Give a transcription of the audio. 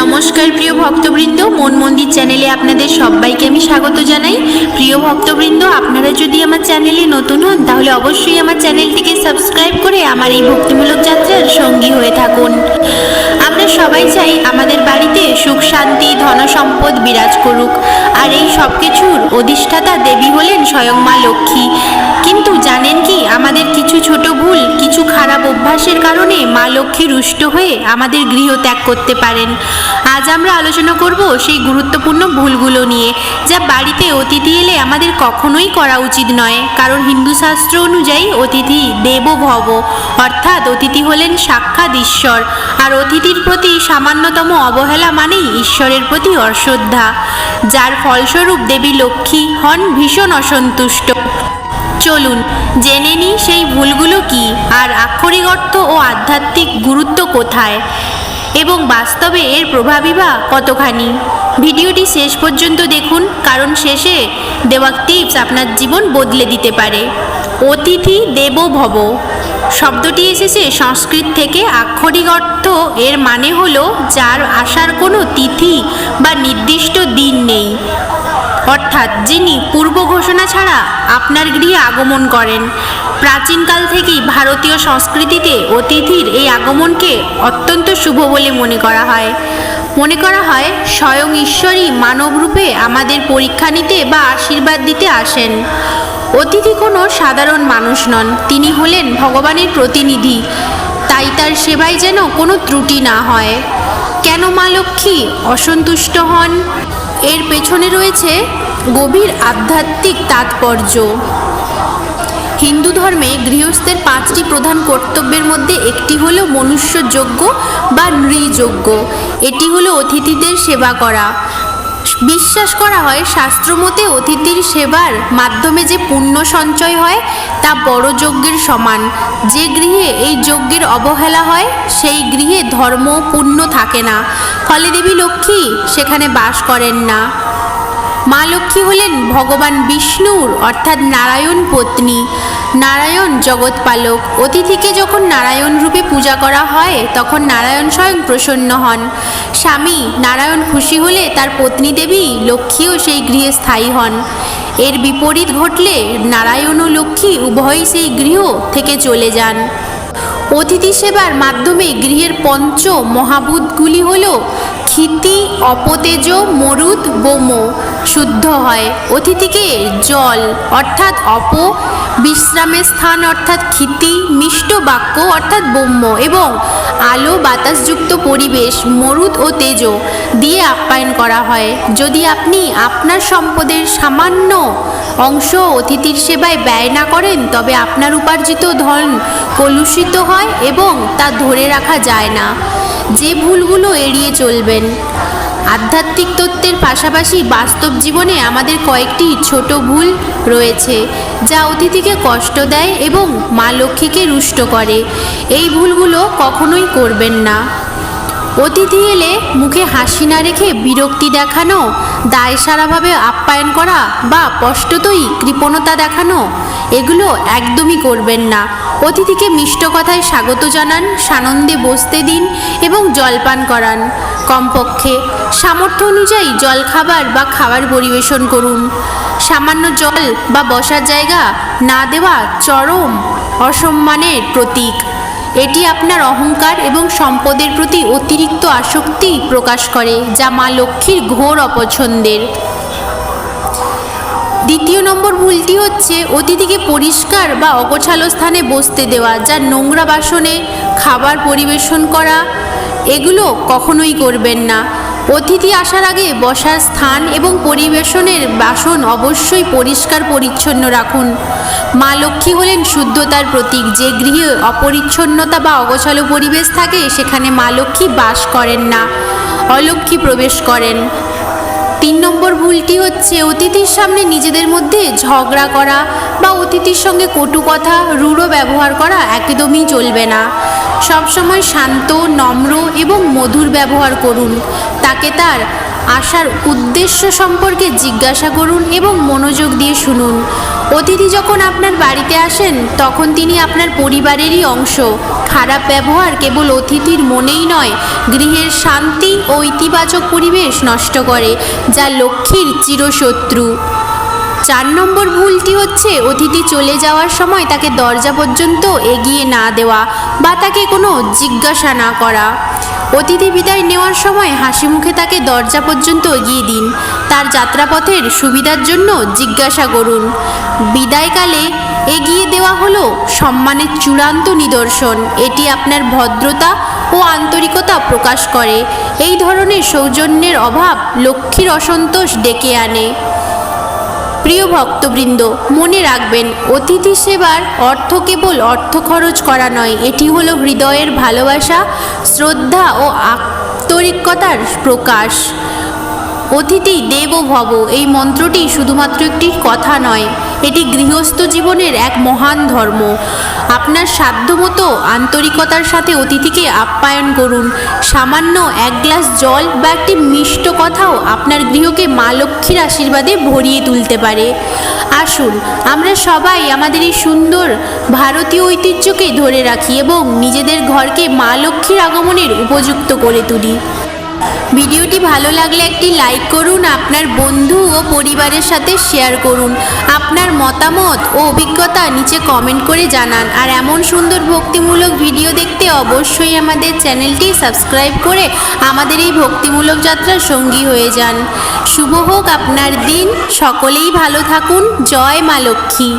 নমস্কার, প্রিয় ভক্তবৃন্দ। মন মন্দির চ্যানেলে আপনাদের সবাইকে আমি স্বাগত জানাই। প্রিয় ভক্তবৃন্দ, আপনারা যদি আমার চ্যানেলে নতুন হন, তাহলে অবশ্যই আমার চ্যানেলটিকে সাবস্ক্রাইব করে আমার এই ভক্তিমূলক যাত্রার সঙ্গী হয়ে থাকুন। আমরা সবাই চাই আমাদের বাড়িতে সুখ, শান্তি, ধন সম্পদ বিরাজ করুক। আর এই সব কিছুর অধিষ্ঠাতা দেবী হলেন স্বয়ং মা লক্ষ্মী। কিন্তু জানেন কি, আমাদের কিছু ছোট অভ্যাসের কারণে মা লক্ষ্মী রুষ্ট হয়ে আমাদের গৃহ ত্যাগ করতে পারেন। আজ আমরা আলোচনা করব সেই গুরুত্বপূর্ণ ভুলগুলো নিয়ে, যা বাড়িতে অতিথি এলে আমাদের কখনোই করা উচিত নয়। কারণ হিন্দু শাস্ত্র অনুযায়ী অতিথি দেব ভব, অর্থাৎ অতিথি হলেন সাক্ষাৎ ঈশ্বর। আর অতিথির প্রতি সামান্যতম অবহেলা মানেই ঈশ্বরের প্রতি অশ্রদ্ধা। যার ফলস্বরূপ দেবী লক্ষ্মী হন ভীষণ অসন্তুষ্ট। চলুন, জেনে নিই সেই ভুলগুলো কি আর আক্ষরিক অর্থ ও আধ্যাত্মিক গুরুত্ব কোথায় এবং বাস্তবে এর প্রভাবই বা কতখানি? ভিডিওটি শেষ পর্যন্ত দেখুন, কারণ শেষে দেওয়া টিপস আপনার জীবন বদলে দিতে পারে। অতিথি দেব ভব। শব্দটি এসেছে সংস্কৃত থেকে আক্ষরিক অর্থ, এর মানে হলো যার আসার কোনো তিথি বা নির্দিষ্ট দিন নেই। অর্থাৎ যিনি পূর্ব ঘোষণা ছাড়া আপনার গৃহে আগমন করেন। প্রাচীনকাল থেকেই ভারতীয় সংস্কৃতিতে অতিথির এই আগমনকে অত্যন্ত শুভ বলে মনে করা হয়। মনে করা হয়, স্বয়ং ঈশ্বরই মানবরূপে আমাদের পরীক্ষা নিতে বা আশীর্বাদ দিতে আসেন। অতিথি কোনো সাধারণ মানুষ নন, তিনি হলেন ভগবানের প্রতিনিধি। তাই তার সেবায় যেন কোনো ত্রুটি না হয়। কেন মা লক্ষ্মী অসন্তুষ্ট হন? এর পেছনে রয়েছে গভীর আধ্যাত্মিক তাৎপর্য। হিন্দু ধর্মে গৃহস্থের পাঁচটি প্রধান কর্তব্যের মধ্যে একটি হলো মনুষ্যযোগ্য বা নৃযোগ্য। এটি হলো অতিথিদের সেবা করা। বিশ্বাস করা হয় শাস্ত্রমতে অতিথির সেবার মাধ্যমে যে পুণ্য সঞ্চয় হয়, তা বড় যজ্ঞের সমান। যে গৃহে এই যজ্ঞের অবহেলা হয়, সেই গৃহে ধর্ম পুণ্য থাকে না। ফলে দেবী লক্ষ্মী সেখানে বাস করেন না। মা লক্ষ্মী হলেন ভগবান বিষ্ণুর, অর্থাৎ নারায়ণ পত্নী। নারায়ণ জগৎপালক। অতিথিকে যখন নারায়ণ রূপে পূজা করা হয়, তখন নারায়ণ স্বয়ং প্রসন্ন হন। স্বামী নারায়ণ খুশি হলে তার পত্নী দেবী লক্ষ্মীও সেই গৃহে স্থায়ী হন। এর বিপরীত ঘটলে নারায়ণ ও লক্ষ্মী উভয়ই সেই গৃহ থেকে চলে যান। অতিথি সেবার মাধ্যমে গৃহের পঞ্চ মহাভূতগুলি হল ক্ষিতি অপতেজ মরুদ বোম। শুদ্ধ হয় অতিথিকে জল, অর্থাৎ অপ। বিশ্রামের স্থান, অর্থাৎ ক্ষিতি, মিষ্ট বাক্য, অর্থাৎ ব্রহ্ম এবং আলো, বাতাসযুক্ত পরিবেশ, মরুদ ও তেজ দিয়ে আপ্যায়ন করা হয়। যদি আপনি আপনার সম্পদের সামান্য অংশ অতিথির সেবায় ব্যয় না করেন, তবে আপনার উপার্জিত ধন কলুষিত হয় এবং তা ধরে রাখা যায় না। যে ভুলগুলো এড়িয়ে চলবেন। আধ্যাত্মিক তত্ত্বের পাশাপাশি বাস্তব জীবনে আমাদের কয়েকটি ছোট ভুল রয়েছে, যা অতিথিকে কষ্ট দেয় এবং মা লক্ষ্মীকে রুষ্ট করে। এই ভুলগুলো কখনোই করবেন না। অতিথি এলে মুখে হাসি না রেখে বিরক্তি দেখানো, দায়সারাভাবে আপ্যায়ন করা বা স্পষ্টতই কৃপণতা দেখানো এগুলো একদমই করবেন না। অতিথিকে মিষ্ট কথায় স্বাগত জানান, সানন্দে বসতে দিন এবং জলপান করান। কমপক্ষে সামর্থ্য অনুযায়ী জলখাবার বা খাবার পরিবেশন করুন। সামান্য জল বা বসার জায়গা না দেওয়া চরম অসম্মানের প্রতীক। এটি আপনার অহংকার এবং সম্পদের প্রতি অতিরিক্ত আসক্তি প্রকাশ করে, যা মা লক্ষ্মীর ঘোর অপছন্দের। দ্বিতীয় নম্বর ভুলটি হচ্ছে অতিথিকে পরিষ্কার বা অগোছালো স্থানে বসতে দেওয়া যা নোংরা বাসনে খাবার পরিবেশন করা। এগুলো কখনোই করবেন না। অতিথি আসার আগে বসার স্থান এবং পরিবেশনের বাসন অবশ্যই পরিষ্কার পরিচ্ছন্ন রাখুন। মা লক্ষ্মী হলেন শুদ্ধতার প্রতীক। যে গৃহে অপরিচ্ছন্নতা বা অগোছালো পরিবেশ থাকে, সেখানে মা লক্ষ্মী বাস করেন না। অলক্ষ্মী প্রবেশ করেন। তিন নম্বর ভুলটি হচ্ছে অতিথির সামনে নিজেদের মধ্যে ঝগড়া করা বা অতিথির সঙ্গে কটু কথা রূঢ় ব্যবহার করা একদমই চলবে না। সবসময় শান্ত, নম্র এবং মধুর ব্যবহার করুন। তাকে তার আসার উদ্দেশ্য সম্পর্কে জিজ্ঞাসা করুন এবং মনোযোগ দিয়ে শুনুন। অতিথি যখন আপনার বাড়িতে আসেন, তখন তিনি আপনার পরিবারেরই অংশ। খারাপ ব্যবহার কেবল অতিথির মনেই নয়, গৃহের শান্তি ও ইতিবাচক পরিবেশ নষ্ট করে, যা লক্ষ্মীর চিরশত্রু। চার নম্বর ভুলটি হচ্ছে অতিথি চলে যাওয়ার সময় তাকে দরজা পর্যন্ত এগিয়ে না দেওয়া বা তাকে কোনো জিজ্ঞাসা না করা। অতিথি বিদায় নেওয়ার সময় হাসি মুখে তাকে দরজা পর্যন্ত এগিয়ে দিন। তার যাত্রাপথের সুবিধার জন্য জিজ্ঞাসা করুন। বিদায়কালে এগিয়ে দেওয়া হলো সম্মানের চূড়ান্ত নিদর্শন। এটি আপনার ভদ্রতা ও আন্তরিকতা প্রকাশ করে। এই ধরনের সৌজন্যের অভাব লক্ষ্মীর অসন্তোষ ডেকে আনে। প্রিয় ভক্তবৃন্দ, মনে রাখবেন, অতিথি সেবার অর্থ কেবল অর্থ খরচ করা নয়, এটি হলো হৃদয়ের ভালোবাসা, শ্রদ্ধা ও আন্তরিকতার প্রকাশ। অতিথি দেব ভব এই মন্ত্রটি শুধুমাত্র একটি কথা নয়, এটি গৃহস্থ জীবনের এক মহান ধর্ম। আপনার সাধ্যমতো আন্তরিকতার সাথে অতিথিকে আপ্যায়ন করুন। সামান্য এক গ্লাস জল বা একটি মিষ্ট কথাও আপনার গৃহকে মা লক্ষ্মীর আশীর্বাদে ভরিয়ে তুলতে পারে। আসুন, আমরা সবাই আমাদের এই সুন্দর ভারতীয় ঐতিহ্যকে ধরে রাখি এবং নিজেদের ঘরকে মা লক্ষ্মীর আগমনের উপযুক্ত করে তুলি। ভিডিওটি ভালো লাগলে একটি লাইক করুন, আপনার বন্ধু ও পরিবারের সাথে শেয়ার করুন। আপনার মতামত ও অভিজ্ঞতা নিচে কমেন্ট করে জানান। আর এমন সুন্দর ভক্তিমূলক ভিডিও দেখতে অবশ্যই আমাদের চ্যানেলটি সাবস্ক্রাইব করে আমাদের এই ভক্তিমূলক যাত্রার সঙ্গী হয়ে যান। শুভ হোক আপনার দিন। সকলেই ভালো থাকুন। জয় মা লক্ষ্মী।